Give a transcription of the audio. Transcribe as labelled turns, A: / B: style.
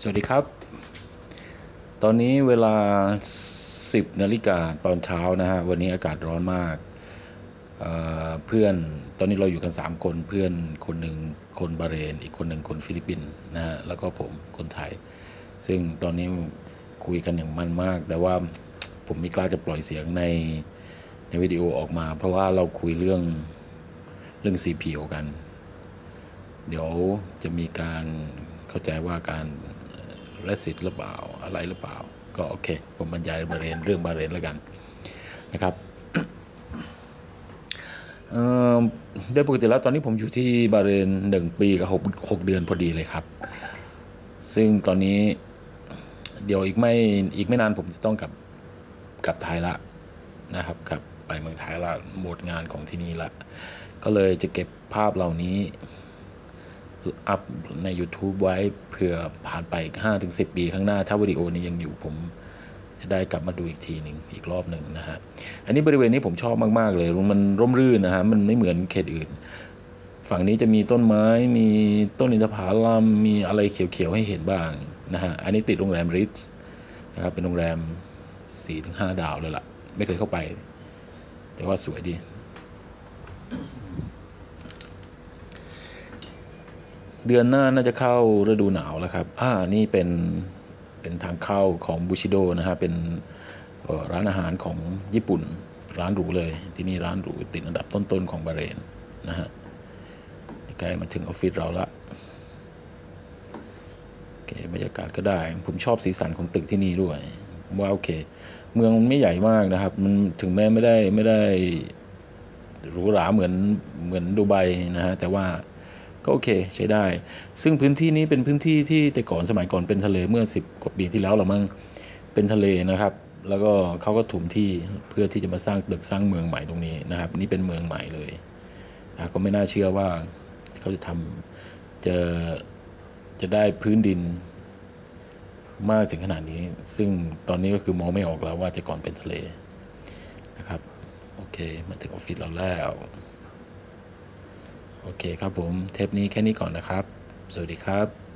A: สวัสดีครับ ตอนนี้เวลา 10นาฬิกาตอนเช้านะฮะ วันนี้อากาศร้อนมากเเพื่อนตอนนี้เราอยู่กัน 3 คนเพื่อนคนหนึ่งคนบาเรน อีกคนหนึ่งคนฟิลิปปินส์นะฮะ แล้วก็ผมคนไทย ซึ่งตอนนี้คุยกันอย่างมันมาก แต่ว่าผมไม่กล้าจะปล่อยเสียงในในวิดีโอออกมา เพราะว่าเราคุยเรื่องเรื่องสีผิวกัน เดี๋ยวจะมีการเข้าใจว่าการ และสิทธิ์หรือเปล่าอะไรหรือเปล่า ก็โอเคผมบรรยายบาเรนเรื่องบาเรนแล้วกันนะครับโดยปกติแล้วตอนนี้ผมอยู่ที่บาเรนหนึ่งปีกับหกหกเดือนพอดีเลยครับ ซึ่งตอนนี้เดี๋ยวอีกไม่อีกไม่นานผมจะต้องกลับกลับไทยละนะครับกลับไปเมืองไทยละหมดงานของที่นี่ละก็เลยจะเก็บภาพเหล่านี้ อัพใน YouTube ไว้เผื่อผ่านไปอีกห้าถึงสิปีข้างหน้า ถ้าวิดีโอนี้ยังอยู่ผมจะได้กลับมาดูอีกทีหนึ่งอีกรอบหนึ่งนะฮะ อันนี้บริเวณนี้ผมชอบมาก ๆ เลย มันร่มรื่นนะฮะ มันไม่เหมือนเขตอื่น ฝั่งนี้จะมีต้นไม้ มีต้นอินทผลัม มีอะไรเขียว ๆ ให้เห็นบ้างนะฮะ อันนี้ติดโรงแรมริทส์นะครับ เป็นโรงแรม 4-5 ดาวเลยละ่ะ ไม่เคยเข้าไป แต่ว่าสวยดี เดือนหน้าน่าจะเข้าฤดูหนาวแล้วครับ อ่า นี่เป็นเป็นทางเข้าของบูชิโดนะฮะ เป็นร้านอาหารของญี่ปุ่น ร้านหรูเลย ที่นี่ร้านหรูติดอันดับต้นๆของบาเรนนะฮะใกล้มาถึงออฟฟิศเราละโอเคบรรยากาศก็ได้ ผมชอบสีสันของตึกที่นี่ด้วยว่าโอเค เมืองมันไม่ใหญ่มากนะครับ มันถึงแม้ไม่ได้ไม่ได้หรูหราเหมือนเหมือนดูไบนะฮะ แต่ว่า ก็โอเคใช้ได้ ซึ่งพื้นที่นี้เป็นพื้นที่ที่แต่ก่อนสมัยก่อนเป็นทะเลเมื่อสิบกว่าปีที่แล้วหรอมั้งเป็นทะเลนะครับ แล้วก็เขาก็ถุมที่เพื่อที่จะมาสร้างตึกสร้างเมืองใหม่ตรงนี้นะครับ นี่เป็นเมืองใหม่เลยนะก็ไม่น่าเชื่อว่าเขาจะทำจะจะได้พื้นดินมากถึงขนาดนี้ ซึ่งตอนนี้ก็คือมองไม่ออกแล้วว่าจะก่อนเป็นทะเลนะครับ โอเค มาถึงออฟฟิศเราแล้ว โอเคครับผม เทปนี้แค่นี้ก่อนนะครับ สวัสดีครับ